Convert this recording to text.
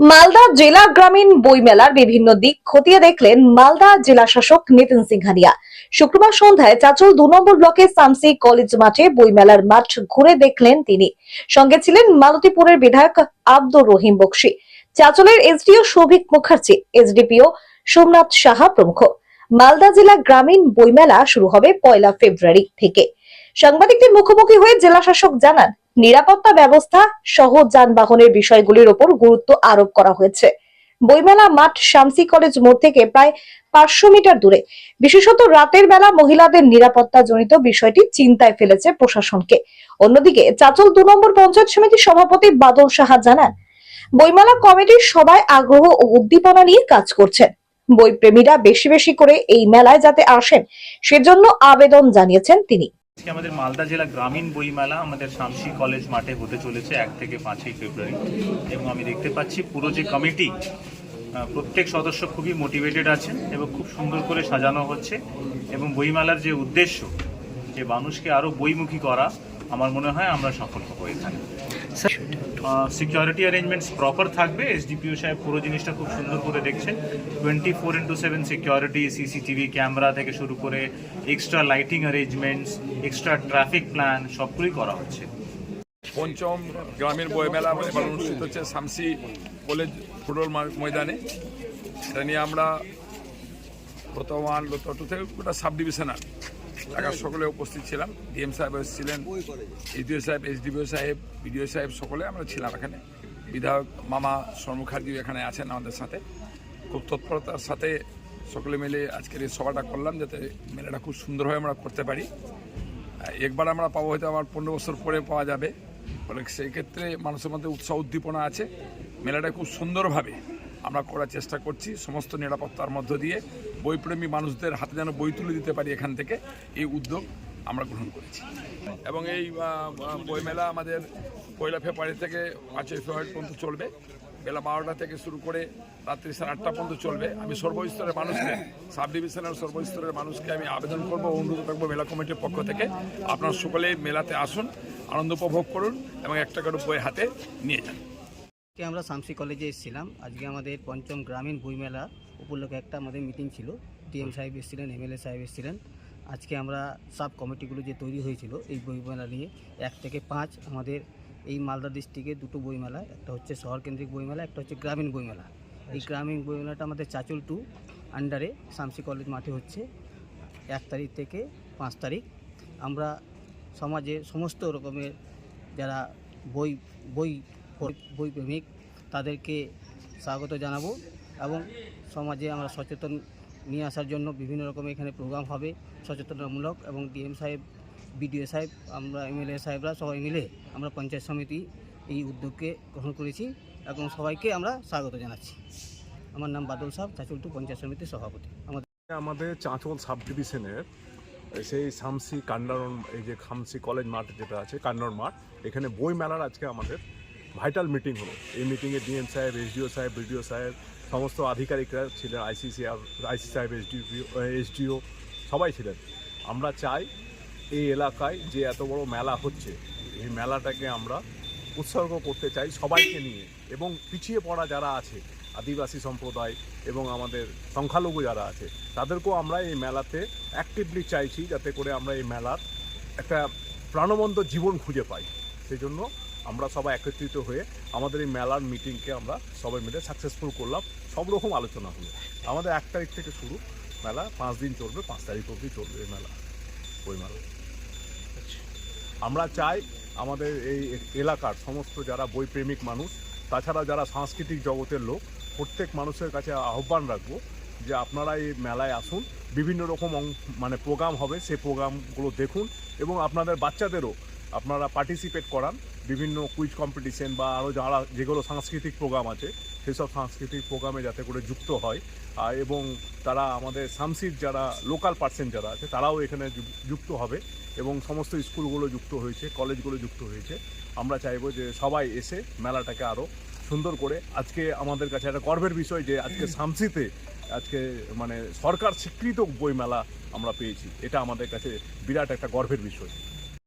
মালদা জেলা গ্রামীণ বইমেলার বিভিন্ন দিক খতিয়ে দেখলেন মালদা জেলা শাসক নিতিন সিংহানিয়া। শুক্রবার সন্ধ্যায় চাচল দু নম্বর ব্লকে সামসি কলেজ মাঠে বইমেলার মাঠ ঘুরে দেখলেন তিনি। সঙ্গে ছিলেন মালতীপুরের বিধায়ক আব্দুর রহিম বক্সি। চাচলের এসডিও সৌভিক মুখার্জি, এসডিপিও সোমনাথ সাহা প্রমুখ। মালদা জেলা গ্রামীণ বইমেলা শুরু হবে পয়লা ফেব্রুয়ারি থেকে। সাংবাদিকদের মুখোমুখি হয়ে জেলা শাসক জানান নিরাপত্তা ব্যবস্থা সহ যানবাহনের বিষয়গুলির ওপর গুরুত্ব আরোপ করা হয়েছে। বইমেলা মাঠ শামসি কলেজ মোড় থেকে প্রায় পাঁচশো মিটার দূরে। বিশেষত রাতের বেলা মহিলাদের নিরাপত্তা জনিত বিষয়টি চিন্তায় ফেলেছে প্রশাসনকে। অন্যদিকে চাচল দু নম্বর পঞ্চায়েত সমিতির সভাপতি বাদল সাহা জানান, বইমেলা কমিটির সবাই আগ্রহ ও উদ্দীপনা নিয়ে কাজ করছেন। বইপ্রেমীরা বেশি বেশি করে এই মেলায় যাতে আসেন, সেজন্য আবেদন জানিয়েছেন তিনি। আজকে আমাদের মালদা জেলা গ্রামীণ বইমেলা আমাদের শামসি কলেজ মাঠে হতে চলেছে এক থেকে পাঁচই ফেব্রুয়ারি। এবং আমি দেখতে পাচ্ছি পুরো যে কমিটি প্রত্যেক সদস্য খুবই মোটিভেটেড আছেন এবং খুব সুন্দর করে সাজানো হচ্ছে। এবং বইমেলার যে উদ্দেশ্য, যে মানুষকে আরও বইমুখী করা, আমার মনে হয় আমরা সফল হব এখানে। সিকিউরিটি অ্যারেঞ্জমেন্টস প্রপার থাকবে। এসডিপিও সাহেব পুরো জিনিসটা খুব সুন্দর করে দেখছেন। Twenty four into seven security CCTV camera থেকে শুরু করে extra lighting arrangements extra traffic plan সবগুলোই করা হচ্ছে। পঞ্চম গ্রামের বইমেলা এবার অনুষ্ঠিত হচ্ছে শামসি কলেজ ফুটবল ময়দানে। এটা নিয়ে আমরা বর্তমান গোটা সাব ডিভিশনাল এলাকার সকলে উপস্থিত ছিলাম। ডিএম সাহেব এসেছিলেন ইডিও সাহেব, এসডিপিও সাহেব, বিডিও সাহেব সকলে আমরা ছিলাম এখানে। বিধায়ক মামা মুখার্জি এখানে আছেন আমাদের সাথে। খুব তৎপরতার সাথে সকলে মিলে আজকের এই সভাটা করলাম যাতে মেলাটা খুব সুন্দরভাবে আমরা করতে পারি। একবার আমরা পাবো হয়তো আমার পনেরো বছর পরে পাওয়া যাবে। ফলে সেই ক্ষেত্রে মানুষের মধ্যে উৎসাহ উদ্দীপনা আছে। মেলাটা খুব সুন্দরভাবে আমরা করার চেষ্টা করছি সমস্ত নিরাপত্তার মধ্য দিয়ে। বইপ্রেমী মানুষদের হাতে যেন বই তুলে দিতে পারি এখান থেকে, এই উদ্যোগ আমরা গ্রহণ করেছি। এবং এই বইমেলা আমাদের পয়লা ফেব্রুয়ারি থেকে পাঁচই ফেব্রুয়ারি পর্যন্ত চলবে। বেলা বারোটা থেকে শুরু করে রাত্রি সাড়ে আটটা পর্যন্ত চলবে। আমি সর্বস্তরের মানুষকে সাব ডিভিশনের সর্বস্তরের মানুষকে আমি আবেদন করব, অনুরোধ রাখব মেলা কমিটির পক্ষ থেকে। আপনার সকলে মেলাতে আসুন, আনন্দ উপভোগ করুন এবং একটা করে বই হাতে নিয়ে যান। আজকে আমরা শামসি কলেজে এসেছিলাম। আজকে আমাদের পঞ্চম গ্রামীণ বইমেলা উপলক্ষে একটা আমাদের মিটিং ছিল। টিএম সাহেব এসেছিলেন এমএলএ সাহেব এসেছিলেন। আজকে আমরা সাব কমিটিগুলো যে তৈরি হয়েছিল এই বইমেলা নিয়ে এক থেকে পাঁচ আমাদের এই মালদা ডিস্ট্রিক্টে দুটো বইমেলা একটা হচ্ছে শহরকেন্দ্রিক বইমেলা একটা হচ্ছে গ্রামীণ বইমেলা এই গ্রামীণ বইমেলাটা আমাদের চাচল টু আন্ডারে শামসি কলেজ মাঠে হচ্ছে। এক তারিখ থেকে পাঁচ তারিখ আমরা সমাজে সমস্ত রকমের যারা বই বই বই প্রেমিক তাদেরকে স্বাগত জানাব এবং সমাজে আমরা সচেতন নিয়ে আসার জন্য বিভিন্ন রকম এখানে প্রোগ্রাম হবে, সচেতনতামূলক এবং ডিএম সাহেব বিডিও সাহেব, আমরা এমএলএ সাহেবরা সবাই মিলে আমরা পঞ্চায়েত সমিতি এই উদ্যোগকে গ্রহণ করেছি এবং সবাইকে আমরা স্বাগত জানাচ্ছি। আমার নাম বাদল সাহেব চাচুলটু পঞ্চায়েত সমিতির সভাপতি। আমাদের আমাদের চাঁচল সাব ডিভিশনের সেই শামসি কান্ডারন, এই যে খামসি কলেজ মাঠ যেটা আছে কান্নর মাঠ, এখানে বই মেলার আজকে আমাদের ভাইটাল মিটিং হলো। এই মিটিংয়ে ডিএম সাহেব, এসডিও সাহেব, বিডিও সাহেব, সমস্ত আধিকারিকরা ছিলেন, আইসিসি আইসি সাহেব এসডিপিও এসডিও সবাই ছিলেন। আমরা চাই এই এলাকায় যে এত বড় মেলা হচ্ছে, এই মেলাটাকে আমরা উৎসর্গ করতে চাই সবাইকে নিয়ে এবং পিছিয়ে পড়া যারা আছে, আদিবাসী সম্প্রদায় এবং আমাদের সংখ্যালঘু যারা আছে, তাদেরকেও আমরা এই মেলাতে অ্যাক্টিভলি চাইছি যাতে করে আমরা এই মেলার একটা প্রাণবন্ত জীবন খুঁজে পাই। সেই জন্য আমরা সবাই একত্রিত হয়ে আমাদের এই মেলার মিটিংকে আমরা সবাই মিলে সাকসেসফুল করলাম। সব রকম আলোচনা হলো। আমাদের এক তারিখ থেকে শুরু মেলা, পাঁচ দিন চলবে, পাঁচ তারিখ অবধি চলবে এই মেলা, ওই মেলা। আমরা চাই আমাদের এই এলাকার সমস্ত যারা বইপ্রেমিক মানুষ, তাছাড়া যারা সাংস্কৃতিক জগতের লোক, প্রত্যেক মানুষের কাছে আহ্বান রাখব যে আপনারা এই মেলায় আসুন। বিভিন্ন রকম মানে প্রোগ্রাম হবে সেই প্রোগ্রামগুলো দেখুন এবং আপনাদের বাচ্চাদেরও আপনারা পার্টিসিপেট করান। বিভিন্ন কুইজ কম্পিটিশন বা আরও যারা যেগুলো সাংস্কৃতিক প্রোগ্রাম আছে, সেসব সাংস্কৃতিক প্রোগ্রামে যাতে করে যুক্ত হয়। এবং তারা আমাদের সামসির যারা লোকাল পার্সন যারা আছে, তারাও এখানে যুক্ত হবে এবং সমস্ত স্কুলগুলো যুক্ত হয়েছে, কলেজগুলো যুক্ত হয়েছে। আমরা চাইব যে সবাই এসে মেলাটাকে আরও সুন্দর করে, আজকে আমাদের কাছে একটা গর্বের বিষয় যে আজকে সামসিতে আজকে মানে সরকার স্বীকৃত বইমেলা আমরা পেয়েছি। এটা আমাদের কাছে বিরাট একটা গর্বের বিষয়।